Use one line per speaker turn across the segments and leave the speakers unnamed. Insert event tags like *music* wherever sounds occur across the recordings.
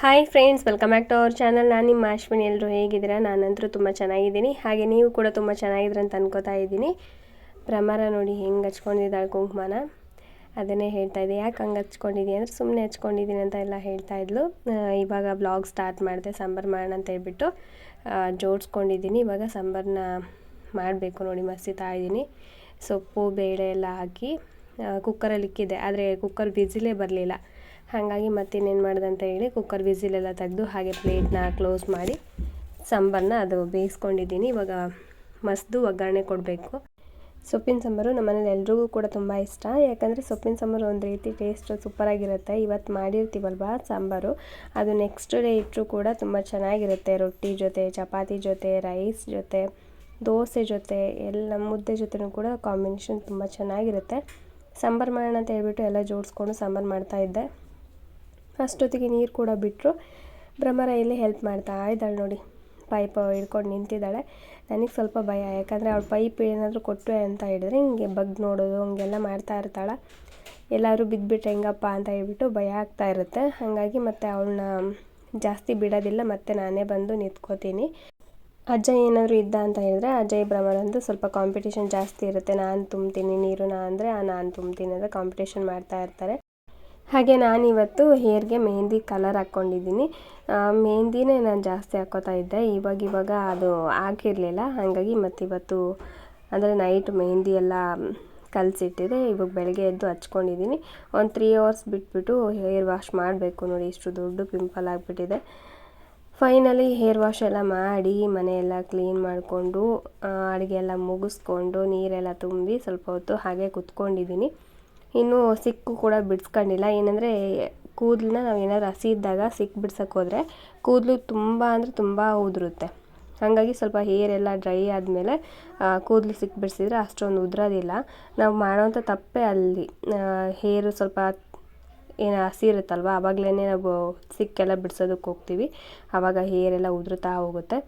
Hi friends welcome back to our channel ನಾನು ನಿಮ್ಮ ಅಶ್ವಿನಿ. ಎಲ್ಲರೂ ಹೇಗಿದ್ದೀರಾ? ನಾನಂತರೂ ತುಂಬ ಚೆನ್ನಾಗಿದ್ದೀನಿ. ಹಾಗೆ ನೀವು ಕೂಡ ತುಂಬ ಚೆನ್ನಾಗಿದ್ದೀರ ಅಂತ ಅನ್ಕೋತಾ ಇದ್ದೀನಿ. ಪ್ರಮಾರ ನೋಡಿ ಹೆಂಗೆ ಹಚ್ಕೊಂಡಿದ್ದಾಳೆ ಕುಂಕುಮನ. ಅದನ್ನೇ ಹೇಳ್ತಾ ಇದ್ದೆ. ಯಾಕೆ ಹಂಗೆ ಹಚ್ಕೊಂಡಿದ್ದೀನಿ ಅಂದರೆ ಸುಮ್ಮನೆ ಹಚ್ಕೊಂಡಿದ್ದೀನಿ ಅಂತ ಎಲ್ಲ ಹೇಳ್ತಾ ಇದ್ಲು. ಇವಾಗ ಬ್ಲಾಗ್ ಸ್ಟಾರ್ಟ್ ಮಾಡಿದೆ. ಸಾಂಬಾರು ಮಾಡೋಣ ಅಂತ ಹೇಳ್ಬಿಟ್ಟು ಜೋಡಿಸ್ಕೊಂಡಿದ್ದೀನಿ. ಇವಾಗ ಸಾಂಬಾರನ್ನ ಮಾಡಬೇಕು ನೋಡಿ ಮಸ್ತಿ ಇದ್ದೀನಿ. ಸೊಪ್ಪು, ಬೇಳೆ ಎಲ್ಲ ಹಾಕಿ ಕುಕ್ಕರಲ್ಲಿ ಇಕ್ಕಿದ್ದೆ. ಆದರೆ ಕುಕ್ಕರ್ ಬಿಸಿಲೇ ಬರಲಿಲ್ಲ. ಹಾಗಾಗಿ ಮತ್ತಿನ್ನೇನು ಮಾಡಿದೆ ಅಂತ ಹೇಳಿ ಕುಕ್ಕರ್ ವಿಸಿಲೆಲ್ಲ ತೆಗೆದು ಹಾಗೆ ಪ್ಲೇಟ್ನ ಕ್ಲೋಸ್ ಮಾಡಿ ಸಾಂಬಾರನ್ನ ಅದು ಬೇಯಿಸ್ಕೊಂಡಿದ್ದೀನಿ. ಇವಾಗ ಮಸ್ದು ಒಗ್ಗರಣೆ ಕೊಡಬೇಕು. ಸೊಪ್ಪಿನ ಸಾಂಬಾರು ನಮ್ಮನೇಲಿ ಎಲ್ರಿಗೂ ಕೂಡ ತುಂಬ ಇಷ್ಟ. ಯಾಕಂದರೆ ಸೊಪ್ಪಿನ ಸಾಂಬಾರು ಒಂದು ರೀತಿ ಟೇಸ್ಟ್ ಸೂಪರಾಗಿರುತ್ತೆ ಇವತ್ತು ಮಾಡಿರ್ತೀವಲ್ವ ಸಾಂಬಾರು? ಅದು ನೆಕ್ಸ್ಟ್ ಡೇ ಇಟ್ಟರು ಕೂಡ ತುಂಬ ಚೆನ್ನಾಗಿರುತ್ತೆ. ರೊಟ್ಟಿ ಜೊತೆ, ಚಪಾತಿ ಜೊತೆ ರೈಸ್ ಜೊತೆ, ದೋಸೆ ಜೊತೆ, ಎಲ್ಲ ಮುದ್ದೆ ಜೊತೆನೂ ಕೂಡ ಕಾಂಬಿನೇಷನ್ ತುಂಬ ಚೆನ್ನಾಗಿರುತ್ತೆ. ಸಾಂಬಾರು ಮಾಡೋಣ ಅಂತ ಹೇಳ್ಬಿಟ್ಟು ಎಲ್ಲ ಜೋಡಿಸ್ಕೊಂಡು ಸಾಂಬಾರು ಮಾಡ್ತಾಯಿದ್ದೆ ಅಷ್ಟೊತ್ತಿಗೆ ನೀರು ಕೂಡ ಬಿಟ್ಟರು ಭ್ರಮರ ಇಲ್ಲಿ ಹೆಲ್ಪ್ ಮಾಡ್ತಾ ಇದ್ದಾಳೆ ನೋಡಿ. ಪೈಪ್ ಹಿಡ್ಕೊಂಡು ನಿಂತಿದ್ದಾಳೆ. ನನಗೆ ಸ್ವಲ್ಪ ಭಯ, ಯಾಕಂದರೆ ಅವಳು ಪೈಪ್ ಏನಾದರೂ ಕೊಟ್ಟು ಅಂತ ಹೇಳಿದ್ರೆ ಹಿಂಗೆ ಬಗ್ ನೋಡೋದು, ಹಂಗೆಲ್ಲ ಮಾಡ್ತಾ ಇರ್ತಾಳೆ. ಎಲ್ಲರೂ ಬಿದ್ದುಬಿಟ್ರೆ ಹೆಂಗಪ್ಪ ಅಂತ ಹೇಳ್ಬಿಟ್ಟು ಭಯ ಆಗ್ತಾ ಇರುತ್ತೆ. ಹಾಗಾಗಿ ಮತ್ತೆ ಅವಳನ್ನ ಜಾಸ್ತಿ ಬಿಡೋದಿಲ್ಲ, ಮತ್ತೆ ನಾನೇ ಬಂದು ನಿಂತ್ಕೋತೀನಿ. ಅಜ್ಜ ಏನಾದರೂ ಇದ್ದ ಅಂತ ಹೇಳಿದ್ರೆ ಅಜಯ್ ಭ್ರಮರಂದು ಸ್ವಲ್ಪ ಕಾಂಪಿಟೇಷನ್ ಜಾಸ್ತಿ ಇರುತ್ತೆ. ನಾನು ತುಂಬ್ತೀನಿ, ನೀರು ನಾ ಅಂದರೆ ನಾನು ತುಂಬ್ತೀನಿ ಅಂದರೆ ಕಾಂಪಿಟೇಷನ್ ಮಾಡ್ತಾ ಇರ್ತಾರೆ. ಹಾಗೆ ನಾನಿವತ್ತು ಹೇರ್ಗೆ ಮೆಹಂದಿ ಕಲರ್ ಹಾಕ್ಕೊಂಡಿದ್ದೀನಿ ಮೆಹೆಂದಿನೇ ನಾನು ಜಾಸ್ತಿ ಹಾಕ್ಕೋತಾ ಇದ್ದೆ. ಇವಾಗ ಇವಾಗ ಅದು ಹಾಕಿರಲಿಲ್ಲ ಹಾಗಾಗಿ ಮತ್ತಿವತ್ತು ಅಂದರೆ ನೈಟ್ ಮೆಹಂದಿ ಎಲ್ಲ ಕಲಸಿಟ್ಟಿದೆ. ಇವಾಗ ಬೆಳಗ್ಗೆ ಎದ್ದು ಹಚ್ಕೊಂಡಿದ್ದೀನಿ. ಒಂದು ತ್ರೀ ಅವರ್ಸ್ ಬಿಟ್ಬಿಟ್ಟು ಹೇರ್ ವಾಶ್ ಮಾಡಬೇಕು ನೋಡಿ. ಇಷ್ಟು ದೊಡ್ಡ ಪಿಂಪಲ್ ಆಗಿಬಿಟ್ಟಿದೆ. ಫೈನಲಿ ಹೇರ್ ವಾಶ್ ಎಲ್ಲ ಮಾಡಿ ಮನೆಯೆಲ್ಲ ಕ್ಲೀನ್ ಮಾಡಿಕೊಂಡು ಅಡುಗೆ ಎಲ್ಲ ಮುಗಿಸ್ಕೊಂಡು ನೀರೆಲ್ಲ ತುಂಬಿ ಸ್ವಲ್ಪ ಹೊತ್ತು ಹಾಗೆ ಕುತ್ಕೊಂಡಿದ್ದೀನಿ. ಇನ್ನು ಸಿಕ್ಕು ಕೂಡ ಬಿಡಿಸ್ಕೊಂಡಿಲ್ಲ. ಏನಂದರೆ, ಕೂದಲನ್ನ ನಾವು ಏನಾದ್ರು ಹಸಿ ಇದ್ದಾಗ ಸಿಕ್ಕಿ ಬಿಡ್ಸಕ್ಕೆ ಹೋದರೆ ಕೂದಲು ತುಂಬ ಅಂದರೆ ತುಂಬ ಉದುರುತ್ತೆ. ಹಾಗಾಗಿ ಸ್ವಲ್ಪ ಹೇರ್ ಎಲ್ಲ ಡ್ರೈ ಆದಮೇಲೆ ಕೂದಲು ಸಿಕ್ಕಿ ಬಿಡಿಸಿದ್ರೆ ಅಷ್ಟೊಂದು ಉದುರೋದಿಲ್ಲ. ನಾವು ಮಾಡೋವಂಥ ತಪ್ಪೇ ಅಲ್ಲಿ. ಹೇರು ಸ್ವಲ್ಪ ಏನು ಹಸಿ ಇರುತ್ತಲ್ವ? ಆವಾಗಲೇ ನಾವು ಸಿಕ್ಕೆಲ್ಲ ಬಿಡ್ಸೋದಕ್ಕೆ ಹೋಗ್ತೀವಿ. ಆವಾಗ ಹೇರ್ ಎಲ್ಲ ಉದುರುತ್ತಾ ಹೋಗುತ್ತೆ.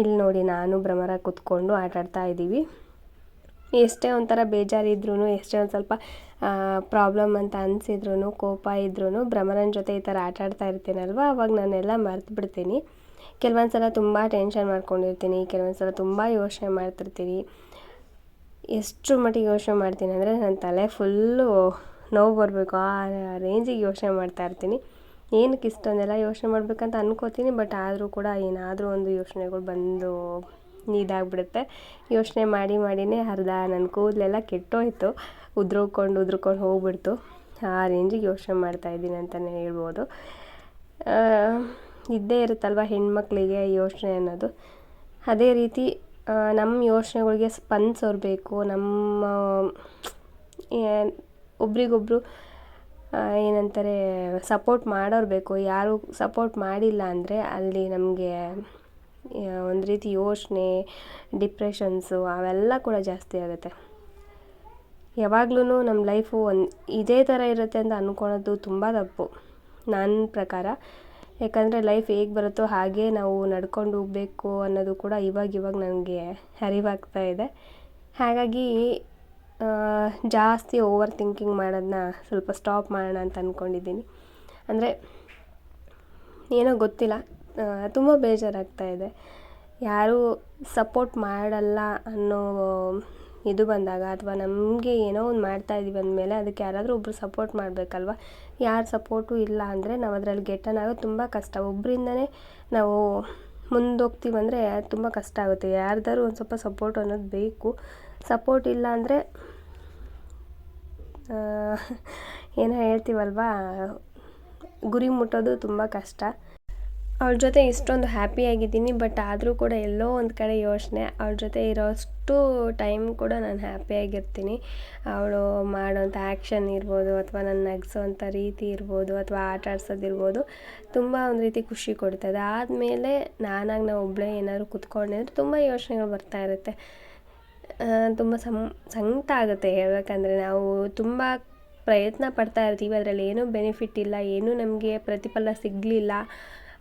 ಇಲ್ಲಿ ನೋಡಿ ನಾನು ಭ್ರಮರ ಕೂತ್ಕೊಂಡು ಆಟಾಡ್ತಾ ಇದ್ದೀವಿ ಎಷ್ಟೇ ಒಂಥರ ಬೇಜಾರಿದ್ರೂ ಎಷ್ಟೇ ಒಂದು ಸ್ವಲ್ಪ ಪ್ರಾಬ್ಲಮ್ ಅಂತ ಅನಿಸಿದ್ರು ಕೋಪ ಇದ್ರೂ ಭ್ರಮರನ ಜೊತೆ ಈ ಥರ ಆಟ ಆಡ್ತಾ ಇರ್ತೀನಲ್ವ? ಅವಾಗ ನಾನೆಲ್ಲ ಮರೆತು ಬಿಡ್ತೀನಿ. ಕೆಲವೊಂದು ಸಲ ತುಂಬ ಟೆನ್ಷನ್ ಮಾಡ್ಕೊಂಡಿರ್ತೀನಿ, ಕೆಲವೊಂದು ಸಲ ತುಂಬ ಯೋಚನೆ ಮಾಡ್ತಿರ್ತೀನಿ. ಎಷ್ಟು ಮಟ್ಟಿಗೆ ಯೋಚನೆ ಮಾಡ್ತೀನಿ ಅಂದರೆ ನನ್ನ ತಲೆ ಫುಲ್ಲು ನೋವು ಬರಬೇಕು, ಆ ರೇಂಜಿಗೆ ಯೋಚನೆ ಮಾಡ್ತಾ ಇರ್ತೀನಿ. ಏನಕ್ಕೆ ಇಷ್ಟೊಂದೆಲ್ಲ ಯೋಚನೆ ಮಾಡಬೇಕಂತ ಅನ್ಕೋತೀನಿ, ಬಟ್ ಆದರೂ ಕೂಡ ಏನಾದರೂ ಒಂದು ಯೋಚನೆಗಳು ಬಂದು ಇದಾಗ್ಬಿಡುತ್ತೆ. ಯೋಚನೆ ಮಾಡಿ ಮಾಡಿಯೇ ಅರ್ಧ ನನ್ನ ಕೂದಲೆಲ್ಲ ಕೆಟ್ಟೋಯ್ತು. ಉದ್ರೋಕೊಂಡು ಉದ್ರಕೊಂಡು ಹೋಗ್ಬಿಡ್ತು. ಆ ರೇಂಜಿಗೆ ಯೋಚನೆ ಮಾಡ್ತಾ ಇದ್ದೀನಿ ಅಂತಲೇ ಹೇಳ್ಬೋದು. ಇದ್ದೇ ಇರುತ್ತಲ್ವ ಹೆಣ್ಮಕ್ಳಿಗೆ ಯೋಚನೆ ಅನ್ನೋದು? ಅದೇ ರೀತಿ ನಮ್ಮ ಯೋಚನೆಗಳಿಗೆ ಸ್ಪಂದಿಸೋರ್ಬೇಕು ನಮ್ಮ ಒಬ್ರಿಗೊಬ್ರು ಏನಂತಾರೆ, ಸಪೋರ್ಟ್ ಮಾಡೋರು ಬೇಕು. ಯಾರು ಸಪೋರ್ಟ್ ಮಾಡಿಲ್ಲ ಅಂದರೆ ಅಲ್ಲಿ ನಮಗೆ ಒಂದು ರೀತಿ ಯೋಚನೆ ಡಿಪ್ರೆಷನ್ಸು ಅವೆಲ್ಲ ಕೂಡ ಜಾಸ್ತಿ ಆಗುತ್ತೆ. ಯಾವಾಗ್ಲೂ ನಮ್ಮ ಲೈಫು ಒಂದು ಇದೇ ಥರ ಇರುತ್ತೆ ಅಂತ ಅಂದ್ಕೊಳೋದು ತುಂಬ ತಪ್ಪು. ನನ್ನ ಪ್ರಕಾರ. ಯಾಕಂದರೆ ಲೈಫ್ ಹೇಗೆ ಬರುತ್ತೋ ಹಾಗೆ ನಾವು ನಡ್ಕೊಂಡು ಹೋಗಬೇಕು ಅನ್ನೋದು ಕೂಡ ಇವಾಗ ಇವಾಗ ನನಗೆ ಅರಿವಾಗ್ತಾ ಇದೆ. ಹಾಗಾಗಿ ಜಾಸ್ತಿ ಓವರ್ ಥಿಂಕಿಂಗ್ ಮಾಡೋದನ್ನ ಸ್ವಲ್ಪ ಸ್ಟಾಪ್ ಮಾಡೋಣ ಅಂತ ಅಂದ್ಕೊಂಡಿದ್ದೀನಿ ಅಂದರೆ, ಏನೋ ಗೊತ್ತಿಲ್ಲ. ತುಂಬ ಬೇಜಾರಾಗ್ತಾ ಇದೆ. ಯಾರೂ ಸಪೋರ್ಟ್ ಮಾಡಲ್ಲ ಅನ್ನೋ ಇದು ಬಂದಾಗ ಅಥವಾ ನಮಗೆ ಏನೋ ಒಂದು ಮಾಡ್ತಾ ಇದೀವಿ ಅಂದಮೇಲೆ ಅದಕ್ಕೆ ಯಾರಾದರೂ ಒಬ್ಬರು ಸಪೋರ್ಟ್ ಮಾಡಬೇಕಲ್ವ? ಯಾರ ಸಪೋರ್ಟು ಇಲ್ಲ ಅಂದರೆ ನಾವು ಅದರಲ್ಲಿ ಆಗೋದು ತುಂಬ ಕಷ್ಟ. ಒಬ್ಬರಿಂದನೇ ನಾವು ಮುಂದೋಗ್ತೀವಂದರೆ ತುಂಬ ಕಷ್ಟ ಆಗುತ್ತೆ. ಯಾರ್ದಾರು ಒಂದು ಸ್ವಲ್ಪ ಸಪೋರ್ಟ್ ಅನ್ನೋದು ಬೇಕು. ಸಪೋರ್ಟ್ ಇಲ್ಲ ಅಂದರೆ ಏನೋ ಹೇಳ್ತೀವಲ್ವಾ? ಗುರಿ ಮುಟ್ಟೋದು ತುಂಬ ಕಷ್ಟ. ಅವಳ ಜೊತೆ ಇಷ್ಟೊಂದು ಹ್ಯಾಪಿಯಾಗಿದ್ದೀನಿ ಬಟ್ ಆದರೂ ಕೂಡ ಎಲ್ಲೋ ಒಂದು ಕಡೆ ಯೋಚನೆ, ಅವ್ರ ಜೊತೆ ಇರೋಷ್ಟು ಟೈಮ್ ಕೂಡ ನಾನು ಹ್ಯಾಪಿಯಾಗಿರ್ತೀನಿ ಅವಳು ಮಾಡೋಂಥ ಆ್ಯಕ್ಷನ್ ಇರ್ಬೋದು, ಅಥವಾ ನನ್ನ ನಗಿಸೋಂಥ ರೀತಿ ಇರ್ಬೋದು, ಅಥವಾ ಆಟ ಆಡ್ಸೋದಿರ್ಬೋದು ತುಂಬ ಒಂದು ರೀತಿ ಖುಷಿ ಕೊಡ್ತದೆ. ಆದಮೇಲೆ ನಾನಾಗಿ ನಾವು ಒಬ್ಬಳೇ ಏನಾದ್ರು ಕುತ್ಕೊಂಡಿದ್ರೆ ತುಂಬ ಯೋಚನೆಗಳು ಬರ್ತಾ ಇರುತ್ತೆ. ತುಂಬ ಸಂ ಸಂಕಟ ಆಗುತ್ತೆ ಹೇಳಬೇಕಂದ್ರೆ ನಾವು ತುಂಬ ಪ್ರಯತ್ನ ಪಡ್ತಾ ಇರ್ತೀವಿ. ಅದರಲ್ಲಿ ಏನೂ ಬೆನಿಫಿಟ್ ಇಲ್ಲ, ಏನೂ ನಮಗೆ ಪ್ರತಿಫಲ ಸಿಗಲಿಲ್ಲ.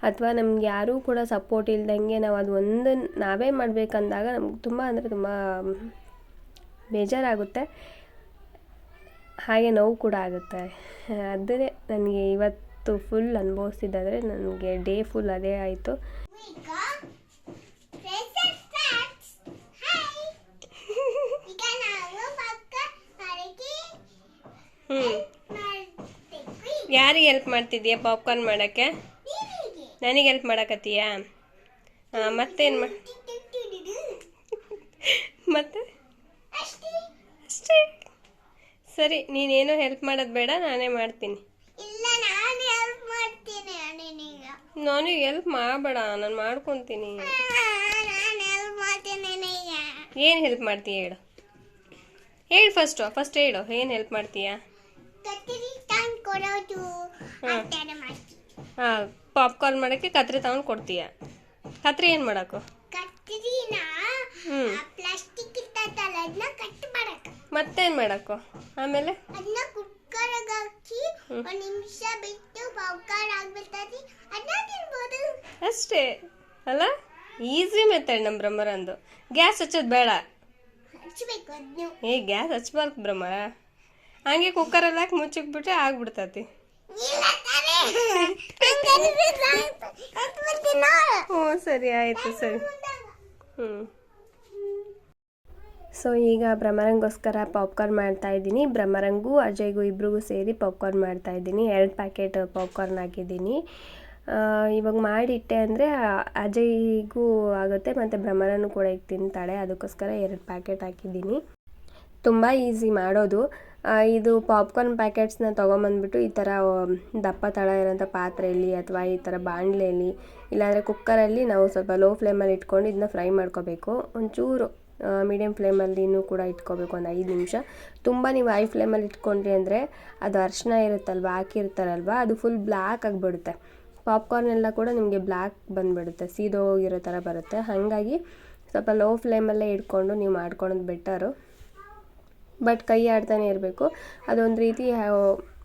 ಅಥವಾ ನಮ್ಗೆ ಯಾರೂ ಕೂಡ ಸಪೋರ್ಟ್ ಇಲ್ದಂಗೆ ನಾವು ಅದು ಒಂದು ನಾವೇ ಮಾಡಬೇಕಂದಾಗ ನಮ್ಗೆ ತುಂಬ ಅಂದರೆ ತುಂಬ ಬೇಜಾರಾಗುತ್ತೆ. ಹಾಗೆ ನೋವು ಕೂಡ ಆಗುತ್ತೆ. ಅದನ್ನೇ ನನಗೆ ಇವತ್ತು ಫುಲ್ ಅನುಭವಿಸಿದ್ದಾದರೆ ನನಗೆ ಡೇ ಫುಲ್ ಅದೇ ಆಯಿತು. ಹ್ಞೂ ಯಾರಿಗೆ ಹೆಲ್ಪ್ ಮಾಡ್ತಿದ್ದೀಯಾ ಪಾಪ್ಕಾರ್ನ್ ಮಾಡೋಕ್ಕೆ?
ನಿನಗೆ
ಹೆಲ್ಪ್ ಮಾಡಕತ್ತೀಯಾ? ಹಾಂ ಮತ್ತೇನು ಮಾ *laughs* ಮತ್ತೆ?
ಅಷ್ಟೇ.
ಸರಿ ನೀನೇನು ಹೆಲ್ಪ್ ಮಾಡೋದು ಬೇಡ ನಾನೇ ಮಾಡ್ತೀನಿ.
ನಿನಗೆ
ನಾನು ಹೆಲ್ಪ್ ಮಾಡಬೇಡ ನಾನು ಮಾಡ್ಕೊತೀನಿ. ಏನು ಹೆಲ್ಪ್ ಮಾಡ್ತೀಯ ಹೇಳು. ಹೇಳು ಫಸ್ಟು ಫಸ್ಟ್ ಹೇಳು ಏನು ಹೆಲ್ಪ್ ಮಾಡ್ತೀಯಾ? ಹಾ. ಪಾಪ್ಕಾರ್ನ್ ಮಾಡೋಕ್ಕೆ ಕತ್ರಿ ತಗೊಂಡು ಕೊಡ್ತೀಯ? ಕತ್ರಿ ಏನು ಮಾಡಕು? ಮತ್ತೇನ್ ಮಾಡಕು? ಆಮೇಲೆ? ಅಷ್ಟೇ. ಅಲ್ಲ? ಈಸಿ ಮೆಥಡ್ ನಮ್ಮ ಬ್ರಹ್ಮರಂದು ಗ್ಯಾಸ್ ಹಚ್ಚೋದು ಬೇಡ. ಏ ಗ್ಯಾಸ್ ಹಚ್ಬಾರ್ದು ಬ್ರಹ್ಮರ. ಹಂಗೆ ಕುಕ್ಕರಲ್ಲಿ ಹಾಕಿ ಮುಚ್ಚಿಕ್ಬಿಟ್ರೆ ಆಗ್ಬಿಡ್ತತಿ. *laughs* ಹ್ಞೂ ಸರಿ ಆಯಿತು ಸರಿ. ಹ್ಞೂ ಸೊ ಈಗ ಭ್ರಮರಂಗೋಸ್ಕರ ಪಾಪ್ಕಾರ್ನ್ ಮಾಡ್ತಾ ಇದ್ದೀನಿ. ಬ್ರಹ್ಮರಂಗು ಅಜಯ್ಗೂ ಇಬ್ರಿಗೂ ಸೇರಿ ಪಾಪ್ಕಾರ್ನ್ ಮಾಡ್ತಾ ಇದ್ದೀನಿ. ಎರಡು ಪ್ಯಾಕೆಟ್ ಪಾಪ್ಕಾರ್ನ್ ಹಾಕಿದ್ದೀನಿ. ಇವಾಗ ಮಾಡಿಟ್ಟೆ ಅಂದರೆ ಅಜಯ್ಗೂ ಆಗುತ್ತೆ ಮತ್ತು ಭ್ರಮರನು ಕೂಡ ಈಗ ತಿಂತಾಳೆ. ಅದಕ್ಕೋಸ್ಕರ ಎರಡು ಪ್ಯಾಕೆಟ್ ಹಾಕಿದ್ದೀನಿ. ತುಂಬ ಈಸಿ ಮಾಡೋದು. ಇದು ಪಾಪ್ಕಾರ್ನ್ ಪ್ಯಾಕೆಟ್ಸ್ನ ತೊಗೊಂಬಂದ್ಬಿಟ್ಟು ಈ ಥರ ದಪ್ಪ ತಳ ಇರೋಂಥ ಪಾತ್ರೆಯಲ್ಲಿ ಅಥವಾ ಈ ಥರ ಬಾಣಲೆಯಲ್ಲಿ, ಇಲ್ಲಾಂದರೆ ಕುಕ್ಕರಲ್ಲಿ ನಾವು ಸ್ವಲ್ಪ ಲೋ ಫ್ಲೇಮಲ್ಲಿ ಇಟ್ಕೊಂಡು ಇದನ್ನ ಫ್ರೈ ಮಾಡ್ಕೋಬೇಕು. ಒಂಚೂರು ಮೀಡಿಯಮ್ ಫ್ಲೇಮಲ್ಲಿನೂ ಕೂಡ ಇಟ್ಕೋಬೇಕು ಒಂದು ಐದು ನಿಮಿಷ. ತುಂಬ ನೀವು ಹೈ ಫ್ಲೇಮಲ್ಲಿ ಇಟ್ಕೊಂಡ್ರಿ ಅಂದರೆ ಅದು ಅರಿಶಿನ ಇರುತ್ತಲ್ವ ಹಾಕಿರ್ತಾರಲ್ವ ಅದು ಫುಲ್ ಬ್ಲ್ಯಾಕ್ ಆಗಿಬಿಡುತ್ತೆ. ಪಾಪ್ಕಾರ್ನ್ ಎಲ್ಲ ಕೂಡ ನಿಮಗೆ ಬ್ಲ್ಯಾಕ್ ಬಂದುಬಿಡುತ್ತೆ, ಸೀದೋಗಿರೋ ಥರ ಬರುತ್ತೆ. ಹಾಗಾಗಿ ಸ್ವಲ್ಪ ಲೋ ಫ್ಲೇಮಲ್ಲೇ ಇಟ್ಕೊಂಡು ನೀವು ಮಾಡ್ಕೊಳೋದು ಬೆಟರು ಬಟ್ ಕೈ ಆಡ್ತಾನೆ ಇರಬೇಕು. ಅದೊಂದು ರೀತಿ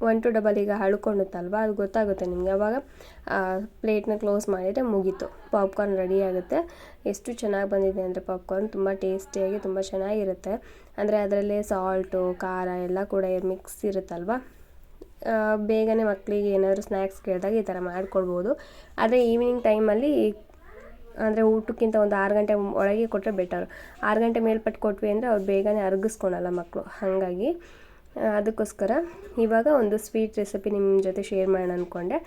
ಒನ್ ಟು ಡಬಲ್ ಈಗ ಹಳ್ಕೊಂಡುತ್ತಲ್ವ ಅದು ಗೊತ್ತಾಗುತ್ತೆ ನಿಮಗೆ. ಅವಾಗ ಪ್ಲೇಟ್ನ ಕ್ಲೋಸ್ ಮಾಡಿದರೆ ಮುಗೀತು. ಪಾಪ್ಕಾರ್ನ್ ರೆಡಿ ಆಗುತ್ತೆ. ಎಷ್ಟು ಚೆನ್ನಾಗಿ ಬಂದಿದೆ ಅಂದರೆ ಪಾಪ್ಕಾರ್ನ್ ತುಂಬ ಟೇಸ್ಟಿಯಾಗಿ ತುಂಬ ಚೆನ್ನಾಗಿರುತ್ತೆ. ಅಂದರೆ ಅದರಲ್ಲೇ ಸಾಲ್ಟು ಖಾರ ಎಲ್ಲ ಕೂಡ ಮಿಕ್ಸ್ ಇರುತ್ತಲ್ವ? ಬೇಗನೆ ಮಕ್ಕಳಿಗೆ ಏನಾದರೂ ಸ್ನ್ಯಾಕ್ಸ್ ಕೇಳಿದಾಗ ಈ ಥರ ಮಾಡ್ಕೊಡ್ಬೋದು ಆದರೆ ಈವ್ನಿಂಗ್ ಟೈಮಲ್ಲಿ ಅಂದರೆ ಊಟಕ್ಕಿಂತ ಒಂದು ಆರು ಗಂಟೆ ಒಳಗೆ ಕೊಟ್ಟರೆ ಬೆಟರ್ ಆರು ಗಂಟೆ ಮೇಲ್ಪಟ್ಟು ಕೊಟ್ವಿ ಅಂದರೆ ಅವ್ರು ಬೇಗನೆ ಅರ್ಗಿಸ್ಕೊಳಲ್ಲ ಮಕ್ಕಳು ಹಾಗಾಗಿ ಅದಕ್ಕೋಸ್ಕರ ಇವಾಗ ಒಂದು ಸ್ವೀಟ್ ರೆಸಿಪಿ ನಿಮ್ಮ ಜೊತೆ ಶೇರ್ ಮಾಡೋಣ ಅಂದ್ಕೊಂಡೆ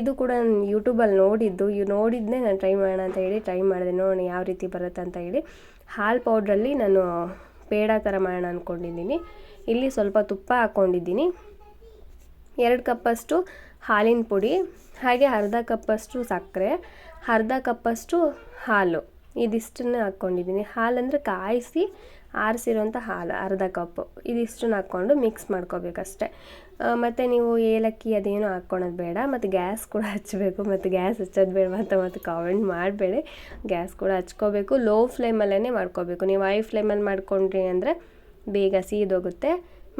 ಇದು ಕೂಡ ನಾನು ಯೂಟ್ಯೂಬಲ್ಲಿ ನೋಡಿದ್ದು. ಇವು ನೋಡಿದ್ನೇ ನಾನು ಟ್ರೈ ಮಾಡೋಣ ಅಂತ ಹೇಳಿ ಟ್ರೈ ಮಾಡಿದೆ. ನೋಡೋಣ ಯಾವ ರೀತಿ ಬರುತ್ತೆ ಅಂತ ಹೇಳಿ. ಹಾಲು ಪೌಡ್ರಲ್ಲಿ ನಾನು ಪೇಡ ಥರ ಮಾಡೋಣ ಅಂದ್ಕೊಂಡಿದ್ದೀನಿ ಇಲ್ಲಿ ಸ್ವಲ್ಪ ತುಪ್ಪ ಹಾಕ್ಕೊಂಡಿದ್ದೀನಿ ಎರಡು ಕಪ್ಪಷ್ಟು ಹಾಲಿನ ಪುಡಿ, ಹಾಗೆ ಅರ್ಧ ಕಪ್ಪಷ್ಟು ಸಕ್ಕರೆ ಅರ್ಧ ಕಪ್ಪಷ್ಟು ಹಾಲು. ಇದಿಷ್ಟನ್ನು ಹಾಕ್ಕೊಂಡಿದ್ದೀನಿ. ಹಾಲು ಅಂದರೆ ಕಾಯಿಸಿ ಆರಿಸಿರೋಂಥ ಹಾಲು, ಅರ್ಧ ಕಪ್ಪು. ಇದಿಷ್ಟನ್ನು ಹಾಕ್ಕೊಂಡು ಮಿಕ್ಸ್ ಮಾಡ್ಕೋಬೇಕಷ್ಟೆ. ಮತ್ತು ನೀವು ಏಲಕ್ಕಿ ಅದೇನು ಹಾಕ್ಕೊಳೋದು ಬೇಡ. ಮತ್ತು ಗ್ಯಾಸ್ ಕೂಡ ಹಚ್ಚಬೇಕು. ಮತ್ತು ಗ್ಯಾಸ್ ಹಚ್ಚೋದು ಬೇಡ ಅಂತ ಮತ್ತು ಕಾಮೆಂಟ್ ಮಾಡಬೇಡಿ. ಗ್ಯಾಸ್ ಕೂಡ ಹಚ್ಕೋಬೇಕು. ಲೋ ಫ್ಲೇಮಲ್ಲೇ ಮಾಡ್ಕೋಬೇಕು. ನೀವು ಹೈ ಫ್ಲೇಮಲ್ಲಿ ಮಾಡ್ಕೊಂಡ್ರಿ ಅಂದರೆ ಬೇಗ ಸೀದೋಗುತ್ತೆ.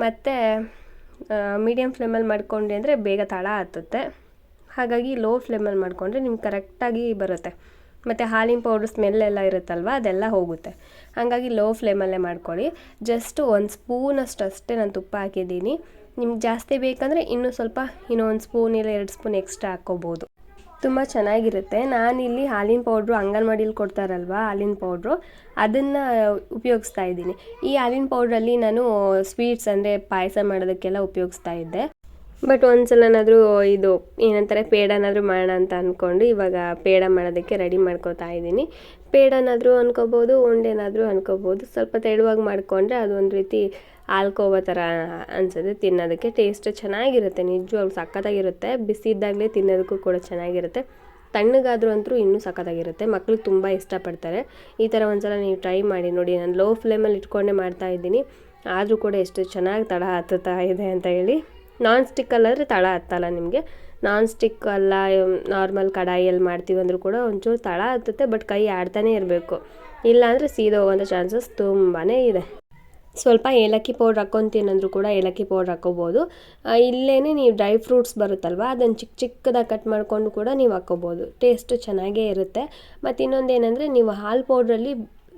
ಮತ್ತು ಮೀಡಿಯಮ್ ಫ್ಲೇಮಲ್ಲಿ ಮಾಡ್ಕೊಂಡ್ರಿ ಅಂದರೆ ಬೇಗ ತಳ ಹತ್ತುತ್ತೆ. ಹಾಗಾಗಿ ಲೋ ಫ್ಲೇಮಲ್ಲಿ ಮಾಡಿಕೊಂಡ್ರೆ ನಿಮ್ಗೆ ಕರೆಕ್ಟಾಗಿ ಬರುತ್ತೆ. ಮತ್ತು ಹಾಲಿನ ಪೌಡ್ರ್ ಸ್ಮೆಲ್ ಎಲ್ಲ ಇರುತ್ತಲ್ವ, ಅದೆಲ್ಲ ಹೋಗುತ್ತೆ. ಹಾಗಾಗಿ ಲೋ ಫ್ಲೇಮಲ್ಲೇ ಮಾಡ್ಕೊಳ್ಳಿ. ಜಸ್ಟ್ ಒಂದು ಸ್ಪೂನಷ್ಟು ಅಷ್ಟೇ ನಾನು ತುಪ್ಪ ಹಾಕಿದ್ದೀನಿ. ನಿಮ್ಗೆ ಜಾಸ್ತಿ ಬೇಕಂದರೆ ಇನ್ನೂ ಸ್ವಲ್ಪ, ಇನ್ನೂ ಒಂದು ಸ್ಪೂನ್ ಇಲ್ಲ ಎರಡು ಸ್ಪೂನ್ ಎಕ್ಸ್ಟ್ರಾ ಹಾಕ್ಕೋಬೋದು. ತುಂಬ ಚೆನ್ನಾಗಿರುತ್ತೆ. ನಾನು ಇಲ್ಲಿ ಹಾಲಿನ ಪೌಡ್ರು ಅಂಗನವಾಡಿಲಿ ಕೊಡ್ತಾರಲ್ವ, ಹಾಲಿನ ಪೌಡ್ರು ಅದನ್ನು ಉಪಯೋಗಿಸ್ತಾ ಇದ್ದೀನಿ. ಈ ಹಾಲಿನ ಪೌಡ್ರಲ್ಲಿ ನಾನು ಸ್ವೀಟ್ಸ್ ಅಂದರೆ ಪಾಯಸ ಮಾಡೋದಕ್ಕೆಲ್ಲ ಉಪಯೋಗಿಸ್ತಾ ಇದ್ದೆ. ಬಟ್ ಒಂದ್ಸಲನಾದರೂ ಇದು ಏನಂತಾರೆ, ಪೇಡನಾದರೂ ಮಾಡೋಣ ಅಂತ ಅಂದ್ಕೊಂಡು ಇವಾಗ ಪೇಡ ಮಾಡೋದಕ್ಕೆ ರೆಡಿ ಮಾಡ್ಕೋತಾ ಇದ್ದೀನಿ. ಪೇಡನಾದರೂ ಅನ್ಕೋಬೋದು, ಉಂಡೆನಾದರೂ ಅನ್ಕೋಬೋದು. ಸ್ವಲ್ಪ ತೆಳುವಾಗಿ ಮಾಡಿಕೊಂಡ್ರೆ ಅದೊಂದು ರೀತಿ ಆಲ್ಕೋವ ಥರ ಅನ್ಸುತ್ತೆ. ತಿನ್ನೋದಕ್ಕೆ ಟೇಸ್ಟ್ ಚೆನ್ನಾಗಿರುತ್ತೆ, ನಿಜವಾಗ್ಲೂ ಸಖತ್ತಾಗಿರುತ್ತೆ. ಬಿಸಿ ಇದ್ದಾಗಲೇ ತಿನ್ನೋದಕ್ಕೂ ಕೂಡ ಚೆನ್ನಾಗಿರುತ್ತೆ. ತಣ್ಣಗಾದರೂ ಅಂತೂ ಇನ್ನೂ ಸಖತ್ತಾಗಿರುತ್ತೆ. ಮಕ್ಕಳು ತುಂಬ ಇಷ್ಟಪಡ್ತಾರೆ. ಈ ಥರ ಒಂದ್ಸಲ ನೀವು ಟ್ರೈ ಮಾಡಿ ನೋಡಿ. ನಾನು ಲೋ ಫ್ಲೇಮಲ್ಲಿ ಇಟ್ಕೊಂಡೇ ಮಾಡ್ತಾ ಇದ್ದೀನಿ. ಆದರೂ ಕೂಡ ಎಷ್ಟು ಚೆನ್ನಾಗಿ ತಡ ಹತ್ತುತ್ತಾ ಇದೆ ಅಂತ ಹೇಳಿ. ನಾನ್ ಸ್ಟಿಕ್ಕಲ್ಲಾದರೆ ತಳ ಹತ್ತಲ್ಲ ನಿಮಗೆ. ನಾನ್ ಸ್ಟಿಕ್ ಅಲ್ಲ ನಾರ್ಮಲ್ ಕಡಾಯಿಯಲ್ಲಿ ಮಾಡ್ತೀವಿ ಅಂದರೂ ಕೂಡ ಒಂಚೂರು ತಳ ಹತ್ತುತ್ತೆ ಬಟ್ ಕೈ ಆಡ್ತಾನೇ ಇರಬೇಕು. ಇಲ್ಲಾಂದರೆ ಸೀದ ಹೋಗೋಂಥ ಚಾನ್ಸಸ್ ತುಂಬಾ ಇದೆ. ಸ್ವಲ್ಪ ಏಲಕ್ಕಿ ಪೌಡ್ರ್ ಹಾಕ್ಕೊಂತೀನಿ ಅಂದರೂ ಕೂಡ ಏಲಕ್ಕಿ ಪೌಡ್ರ್ ಹಾಕ್ಕೋಬೋದು. ಇಲ್ಲೇ ನೀವು ಡ್ರೈ ಫ್ರೂಟ್ಸ್ ಬರುತ್ತಲ್ವ ಅದನ್ನು ಚಿಕ್ಕ ಚಿಕ್ಕದಾಗಿ ಕಟ್ ಮಾಡಿಕೊಂಡು ಕೂಡ ನೀವು ಹಾಕ್ಕೋಬೋದು. ಟೇಸ್ಟ್ ಚೆನ್ನಾಗೇ ಇರುತ್ತೆ. ಮತ್ತು ಇನ್ನೊಂದು ಏನಂದರೆ ನೀವು ಹಾಲು ಪೌಡ್ರಲ್ಲಿ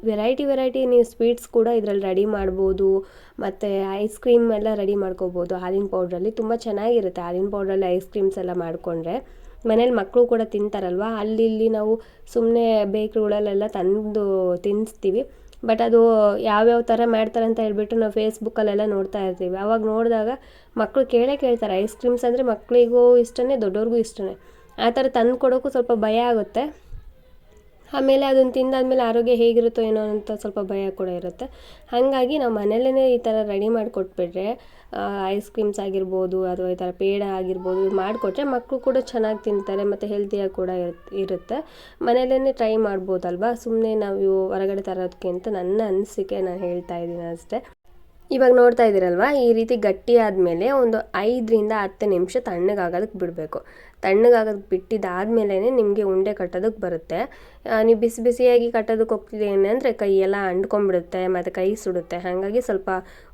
ವೆರೈಟಿ ವೆರೈಟಿ ನೀವು ಸ್ವೀಟ್ಸ್ ಕೂಡ ಇದರಲ್ಲಿ ರೆಡಿ ಮಾಡ್ಬೋದು. ಮತ್ತು ಐಸ್ ಕ್ರೀಮ್ ಎಲ್ಲ ರೆಡಿ ಮಾಡ್ಕೋಬೋದು. ಹಾಲಿನ ಪೌಡ್ರಲ್ಲಿ ತುಂಬ ಚೆನ್ನಾಗಿರುತ್ತೆ ಹಾಲಿನ ಪೌಡ್ರಲ್ಲಿ ಐಸ್ ಕ್ರೀಮ್ಸ್ ಎಲ್ಲ ಮಾಡಿಕೊಂಡ್ರೆ. ಮನೇಲಿ ಮಕ್ಕಳು ಕೂಡ ತಿಂತಾರಲ್ವ? ಅಲ್ಲಿ ಇಲ್ಲಿ ನಾವು ಸುಮ್ಮನೆ ಬೇಕ್ರಿಗಳಲ್ಲೆಲ್ಲ ತಂದು ತಿನ್ನಿಸ್ತೀವಿ ಬಟ್ ಅದು ಯಾವ್ಯಾವ ಥರ ಮಾಡ್ತಾರೆ ಅಂತ ಹೇಳ್ಬಿಟ್ಟು ನಾವು ಫೇಸ್ಬುಕ್ಕಲ್ಲೆಲ್ಲ ನೋಡ್ತಾ ಇರ್ತೀವಿ. ಅವಾಗ ನೋಡಿದಾಗ ಮಕ್ಕಳು ಕೇಳೇ ಕೇಳ್ತಾರೆ. ಐಸ್ ಕ್ರೀಮ್ಸ್ ಅಂದರೆ ಮಕ್ಕಳಿಗೂ ಇಷ್ಟನೇ, ದೊಡ್ಡವ್ರಿಗೂ ಇಷ್ಟನೇ. ಆ ಥರ ತಂದು ಕೊಡೋಕ್ಕೂ ಸ್ವಲ್ಪ ಭಯ ಆಗುತ್ತೆ. ಆಮೇಲೆ ಅದನ್ನು ತಿಂದಾದ್ಮೇಲೆ ಆರೋಗ್ಯ ಹೇಗಿರುತ್ತೋ ಏನೋ ಅಂತ ಸ್ವಲ್ಪ ಭಯ ಕೂಡ ಇರುತ್ತೆ. ಹಾಗಾಗಿ ನಾವು ಮನೆಯಲ್ಲೇ ಈ ಥರ ರೆಡಿ ಮಾಡಿಕೊಟ್ಬಿಟ್ರೆ ಐಸ್ ಕ್ರೀಮ್ಸ್ ಆಗಿರ್ಬೋದು ಅಥವಾ ಈ ಥರ ಪೇಡ ಆಗಿರ್ಬೋದು ಮಾಡಿಕೊಟ್ರೆ ಮಕ್ಕಳು ಕೂಡ ಚೆನ್ನಾಗಿ ತಿಂತಾರೆ ಮತ್ತು ಹೆಲ್ತಿಯಾಗಿ ಕೂಡ ಇರ್- ಇರುತ್ತೆ. ಮನೆಯಲ್ಲೇ ಟ್ರೈ ಮಾಡ್ಬೋದಲ್ವಾ? ಸುಮ್ಮನೆ ನಾವು ಹೊರಗಡೆ ತರೋದಕ್ಕಿಂತ ನನ್ನ ಅನಿಸಿಕೆ ನಾನು ಹೇಳ್ತಾ ಇದ್ದೀನಿ ಅಷ್ಟೇ. ಇವಾಗ ನೋಡ್ತಾ ಇದ್ದೀರಲ್ವ? ಈ ರೀತಿ ಗಟ್ಟಿ ಆದಮೇಲೆ ಒಂದು ಐದರಿಂದ ಹತ್ತು ನಿಮಿಷ ತಣ್ಣಗಾಗೋದಕ್ಕೆ ಬಿಡಬೇಕು. ತಣ್ಣಗಾಗೋದಕ್ಕೆ ಬಿಟ್ಟಿದ್ದಾದಮೇಲೆ ನಿಮಗೆ ಉಂಡೆ ಕಟ್ಟೋದಕ್ಕೆ ಬರುತ್ತೆ. ನೀವು ಬಿಸಿ ಬಿಸಿಯಾಗಿ ಕಟ್ಟೋದಕ್ಕೆ ಹೋಗ್ತಿದ್ದೀನಿ ಅಂದರೆ ಕೈ ಎಲ್ಲ ಅಂಟ್ಕೊಂಡ್ಬಿಡುತ್ತೆ, ಮತ್ತು ಕೈ ಸುಡುತ್ತೆ. ಹಾಗಾಗಿ ಸ್ವಲ್ಪ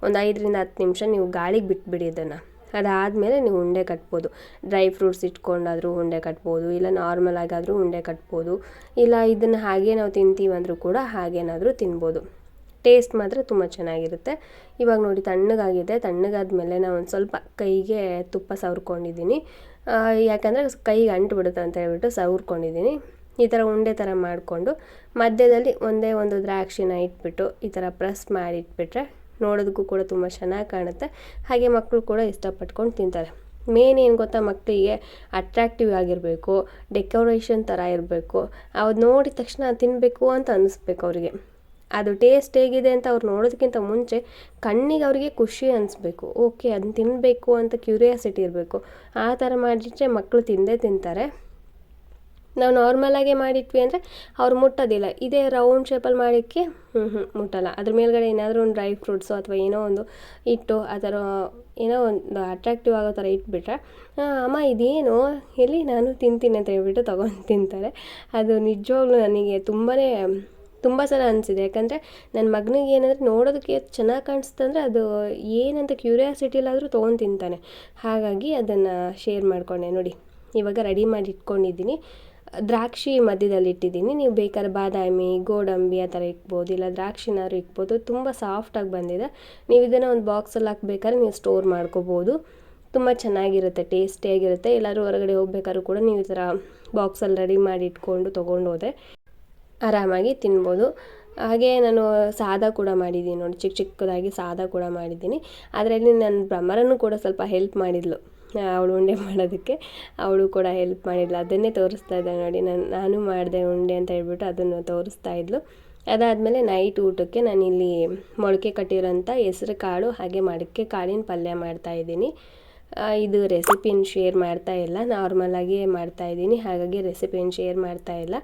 ಒಂದು ಐದರಿಂದ ಹತ್ತು ನಿಮಿಷ ನೀವು ಗಾಳಿಗೆ ಬಿಟ್ಬಿಡಿ ಇದನ್ನು. ಅದಾದಮೇಲೆ ನೀವು ಉಂಡೆ ಕಟ್ಬೋದು. ಡ್ರೈ ಫ್ರೂಟ್ಸ್ ಇಟ್ಕೊಂಡಾದರೂ ಉಂಡೆ ಕಟ್ಬೋದು, ಇಲ್ಲ ನಾರ್ಮಲ್ ಆಗಾದರೂ ಉಂಡೆ ಕಟ್ಬೋದು, ಇಲ್ಲ ಇದನ್ನು ಹಾಗೆ ನಾವು ತಿಂತೀವಂದರೂ ಕೂಡ ಹಾಗೇನಾದರೂ ತಿನ್ಬೋದು. ಟೇಸ್ಟ್ ಮಾತ್ರ ತುಂಬ ಚೆನ್ನಾಗಿರುತ್ತೆ. ಇವಾಗ ನೋಡಿ ತಣ್ಣಗಾಗಿದೆ. ತಣ್ಣಗಾದ್ಮೇಲೆ ನಾನು ಒಂದು ಸ್ವಲ್ಪ ಕೈಗೆ ತುಪ್ಪ ಸವರ್ಕೊಂಡಿದ್ದೀನಿ ಯಾಕಂದರೆ ಕೈಗೆ ಅಂಟು ಬಿಡುತ್ತೆ ಅಂತ ಹೇಳ್ಬಿಟ್ಟು ಸವರ್ಕೊಂಡಿದ್ದೀನಿ ಈ ಥರ ಉಂಡೆ ಥರ ಮಾಡಿಕೊಂಡು ಮಧ್ಯದಲ್ಲಿ ಒಂದೇ ಒಂದು ದ್ರಾಕ್ಷಿನ ಇಟ್ಬಿಟ್ಟು ಈ ಥರ ಪ್ರೆಸ್ ಮಾಡಿ ಇಟ್ಬಿಟ್ರೆ ನೋಡೋದಕ್ಕೂ ಕೂಡ ತುಂಬ ಚೆನ್ನಾಗಿ ಕಾಣುತ್ತೆ. ಹಾಗೆ ಮಕ್ಕಳು ಕೂಡ ಇಷ್ಟಪಟ್ಕೊಂಡು ತಿಂತಾರೆ. ಮೇನ್ ಏನು ಗೊತ್ತಾ ಮಕ್ಕಳಿಗೆ ಅಟ್ರಾಕ್ಟಿವ್ ಆಗಿರಬೇಕು ಡೆಕೋರೇಷನ್ ಥರ ಇರಬೇಕು. ಅದು ನೋಡಿದ ತಕ್ಷಣ ತಿನ್ನಬೇಕು ಅಂತ ಅನ್ನಿಸ್ಬೇಕು ಅವರಿಗೆ. ಅದು ಟೇಸ್ಟ್ ಹೇಗಿದೆ ಅಂತ ಅವ್ರು ನೋಡೋದಕ್ಕಿಂತ ಮುಂಚೆ ಕಣ್ಣಿಗೆ ಅವರಿಗೆ ಖುಷಿ ಅನಿಸ್ಬೇಕು. ಓಕೆ ಅದನ್ನ ತಿನ್ನಬೇಕು ಅಂತ ಕ್ಯೂರಿಯಾಸಿಟಿ ಇರಬೇಕು. ಆ ಥರ ಮಾಡಿದ್ರೆ ಮಕ್ಕಳು ತಿಂದೇ ತಿಂತಾರೆ. ನಾವು ನಾರ್ಮಲಾಗೆ ಮಾಡಿಟ್ವಿ ಅಂದರೆ ಅವ್ರು ಮುಟ್ಟೋದಿಲ್ಲ. ಇದೇ ರೌಂಡ್ ಶೇಪಲ್ಲಿ ಮಾಡಿಕ್ಕೆ ಹ್ಞೂ ಹ್ಞೂ ಮುಟ್ಟಲ್ಲ. ಅದ್ರ ಮೇಲ್ಗಡೆ ಏನಾದರೂ ಒಂದು ಡ್ರೈ ಫ್ರೂಟ್ಸು ಅಥವಾ ಏನೋ ಒಂದು ಇಟ್ಟು ಆ ಥರ ಏನೋ ಒಂದು ಅಟ್ರಾಕ್ಟಿವ್ ಆಗೋ ಥರ ಇಟ್ಬಿಟ್ರೆ ಅಮ್ಮ ಇದೇನು? ಎಲ್ಲಿ ನಾನು ತಿಂತೀನಿ ಅಂತ ಹೇಳ್ಬಿಟ್ಟು ತೊಗೊಂಡು ತಿಂತಾರೆ. ಅದು ನಿಜವಾಗ್ಲೂ ನನಗೆ ತುಂಬಾ ತುಂಬ ಸಲ ಅನಿಸಿದೆ. ಯಾಕಂದರೆ ನನ್ನ ಮಗನಿಗೆ ಏನಂದರೆ ನೋಡೋದಕ್ಕೆ ಚೆನ್ನಾಗಿ ಕಾಣಿಸ್ತಂದ್ರೆ ಅದು ಏನಂತ ಕ್ಯೂರಿಯಾಸಿಟಿಲಾದರೂ ತೊಗೊಂಡು ತಿಂತಾನೆ. ಹಾಗಾಗಿ ಅದನ್ನು ಶೇರ್ ಮಾಡಿಕೊಂಡೆ. ನೋಡಿ, ಇವಾಗ ರೆಡಿ ಮಾಡಿ ಇಟ್ಕೊಂಡಿದ್ದೀನಿ. ದ್ರಾಕ್ಷಿ ಮಧ್ಯದಲ್ಲಿ ಇಟ್ಟಿದ್ದೀನಿ. ನೀವು ಬೇಕಾದ್ರೆ ಬಾದಾಮಿ, ಗೋಡಂಬಿ ಆ ಥರ ಇಕ್ಬೋದು, ಇಲ್ಲ ದ್ರಾಕ್ಷಿನಾದ್ರು ಇಕ್ಬೋದು. ತುಂಬ ಸಾಫ್ಟಾಗಿ ಬಂದಿದೆ. ನೀವು ಇದನ್ನು ಒಂದು ಬಾಕ್ಸಲ್ಲಿ ಹಾಕ್ಬೇಕಾದ್ರೆ ನೀವು ಸ್ಟೋರ್ ಮಾಡ್ಕೋಬೋದು. ತುಂಬ ಚೆನ್ನಾಗಿರುತ್ತೆ ಟೇಸ್ಟಿಯಾಗಿರುತ್ತೆ ಎಲ್ಲರೂ ಹೊರಗಡೆ ಹೋಗ್ಬೇಕಾದ್ರೂ ಕೂಡ ನೀವು ಈ ಥರ ಬಾಕ್ಸಲ್ಲಿ ರೆಡಿ ಮಾಡಿ ಇಟ್ಕೊಂಡು ತೊಗೊಂಡು ಹೋದರೆ. ಆರಾಮಾಗಿ ತಿನ್ಬೋದು. ಹಾಗೆ ನಾನು ಸಾದ ಕೂಡ ಮಾಡಿದ್ದೀನಿ ನೋಡಿ, ಚಿಕ್ಕ ಚಿಕ್ಕದಾಗಿ ಸಾದ ಕೂಡ ಮಾಡಿದ್ದೀನಿ. ಅದರಲ್ಲಿ ನನ್ನ ಬ್ರಹ್ಮರನ್ನು ಕೂಡ ಸ್ವಲ್ಪ ಹೆಲ್ಪ್ ಮಾಡಿದ್ಲು. ಅವಳು ಉಂಡೆ *laughs* ಮಾಡೋದಕ್ಕೆ. ಅವಳು ಕೂಡ ಹೆಲ್ಪ್ ಮಾಡಿದ್ಲು. ಅದನ್ನೇ ತೋರಿಸ್ತಾ ಇದ್ದಾಳೆ ನೋಡಿ, ನಾನು ನಾನು ಮಾಡಿದೆ ಉಂಡೆ ಅಂತ ಹೇಳ್ಬಿಟ್ಟು ಅದನ್ನು ತೋರಿಸ್ತಾ ಇದ್ಲು. ಅದಾದಮೇಲೆ ನೈಟ್ ಊಟಕ್ಕೆ ನಾನಿಲ್ಲಿ ಮೊಳಕೆ ಕಟ್ಟಿರೋಂಥ ಹೆಸ್ರು ಕಾಳು, ಹಾಗೆ ಮಡಕೆ ಕಾಳಿನ ಪಲ್ಯ ಮಾಡ್ತಾಯಿದ್ದೀನಿ ಇದು ರೆಸಿಪಿನ ಶೇರ್ ಮಾಡ್ತಾ ಇಲ್ಲ. ನಾರ್ಮಲಾಗಿ ಮಾಡ್ತಾ ಇದ್ದೀನಿ. ಹಾಗಾಗಿ ರೆಸಿಪಿನ ಶೇರ್ ಮಾಡ್ತಾ ಇಲ್ಲ.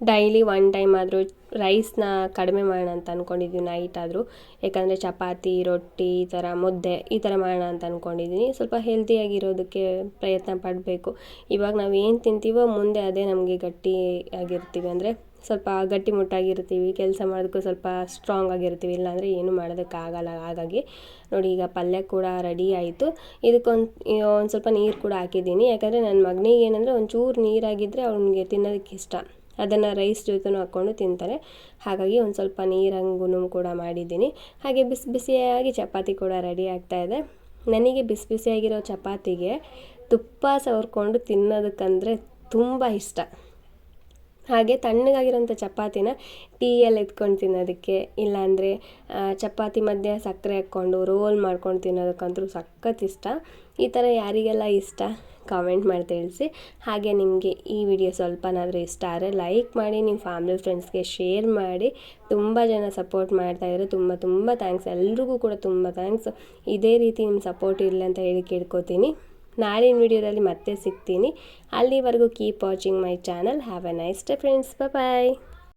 ಡೈಲಿ ಒನ್ ಟೈಮ್ ಆದರೂ ರೈಸ್ನ ಕಡಿಮೆ ಮಾಡೋಣ ಅಂತ ಅಂದ್ಕೊಂಡಿದ್ದೀವಿ ನೈಟ್ ಆದರೂ. ಯಾಕಂದರೆ ಚಪಾತಿ, ರೊಟ್ಟಿ, ಈ ಥರ ಮುದ್ದೆ, ಈ ಥರ ಮಾಡೋಣ ಅಂತ ಅಂದ್ಕೊಂಡಿದ್ದೀನಿ ಸ್ವಲ್ಪ ಹೆಲ್ದಿಯಾಗಿರೋದಕ್ಕೆ ಪ್ರಯತ್ನ ಪಡಬೇಕು. ಇವಾಗ ನಾವು ಏನು ತಿಂತೀವೋ ಮುಂದೆ ಅದೇ ನಮಗೆ ಗಟ್ಟಿ ಆಗಿರ್ತೀವಿ. ಅಂದರೆ ಸ್ವಲ್ಪ ಗಟ್ಟಿಮುಟ್ಟಾಗಿರ್ತೀವಿ ಕೆಲಸ ಮಾಡೋದಕ್ಕೂ ಸ್ವಲ್ಪ ಸ್ಟ್ರಾಂಗ್ ಆಗಿರ್ತೀವಿ. ಇಲ್ಲಾಂದರೆ ಏನು ಮಾಡೋದಕ್ಕಾಗಲ್ಲ. ಹಾಗಾಗಿ ನೋಡಿ, ಈಗ ಪಲ್ಯ ಕೂಡ ರೆಡಿ ಆಯಿತು. ಇದಕ್ಕೊಂದು ಒಂದು ಸ್ವಲ್ಪ ನೀರು ಕೂಡ ಹಾಕಿದ್ದೀನಿ. ಯಾಕಂದರೆ ನನ್ನ ಮಗನಿಗೆ ಏನಂದರೆ ಒಂಚೂರು ನೀರಾಗಿದ್ದರೆ ಅವನಿಗೆ ತಿನ್ನೋದಕ್ಕೆ ಇಷ್ಟ. ಅದನ್ನು ರೈಸ್ ಜೊತೆನೂ ಹಾಕ್ಕೊಂಡು ತಿಂತಾರೆ. ಹಾಗಾಗಿ ಒಂದು ಸ್ವಲ್ಪ ನೀರಂಗೂ ಕೂಡ ಮಾಡಿದ್ದೀನಿ. ಹಾಗೆ ಬಿಸಿ ಬಿಸಿಯಾಗಿ ಚಪಾತಿ ಕೂಡ ರೆಡಿ ಆಗ್ತಾ ಇದೆ. ನನಗೆ ಬಿಸಿ ಬಿಸಿಯಾಗಿರೋ ಚಪಾತಿಗೆ ತುಪ್ಪ ಸವರ್ಕೊಂಡು ತಿನ್ನೋದಕ್ಕಂದರೆ ತುಂಬ ಇಷ್ಟ. ಹಾಗೆ ತಣ್ಣಗಾಗಿರೋಂಥ ಚಪಾತಿನ ಟೀಯಲ್ಲಿ ಎತ್ಕೊಂಡು ತಿನ್ನೋದಕ್ಕೆ, ಇಲ್ಲಾಂದರೆ ಚಪಾತಿ ಮಧ್ಯೆ ಸಕ್ಕರೆ ಹಾಕ್ಕೊಂಡು ರೋಲ್ ಮಾಡ್ಕೊಂಡು ತಿನ್ನೋದಕ್ಕಂತೂ ಸಖತ್ ಇಷ್ಟ. ಈ ಥರ ಯಾರಿಗೆಲ್ಲ ಇಷ್ಟ? ಕಾಮೆಂಟ್ ಮಾಡಿ ತಿಳಿಸಿ. ಹಾಗೆ ನಿಮಗೆ ಈ ವಿಡಿಯೋ ಸ್ವಲ್ಪನಾದರೂ ಇಷ್ಟ ಆದರೆ ಲೈಕ್ ಮಾಡಿ ನಿಮ್ಮ ಫ್ಯಾಮಿಲಿ ಫ್ರೆಂಡ್ಸ್ಗೆ ಶೇರ್ ಮಾಡಿ. ತುಂಬ ಜನ ಸಪೋರ್ಟ್ ಮಾಡ್ತಾಯಿದ್ರು ತುಂಬ ತುಂಬ ಥ್ಯಾಂಕ್ಸ್ ಎಲ್ರಿಗೂ ಕೂಡ ತುಂಬ ಥ್ಯಾಂಕ್ಸ್ ಇದೇ ರೀತಿ ನಿಮ್ಮ ಸಪೋರ್ಟ್ ಇರಲಿ ಅಂತ ಹೇಳಿ ಕೇಳ್ಕೊತೀನಿ. ನಾಳಿನ ವಿಡಿಯೋದಲ್ಲಿ ಮತ್ತೆ ಸಿಗ್ತೀನಿ. ಅಲ್ಲಿವರೆಗೂ keep watching my channel have a nice day friends bye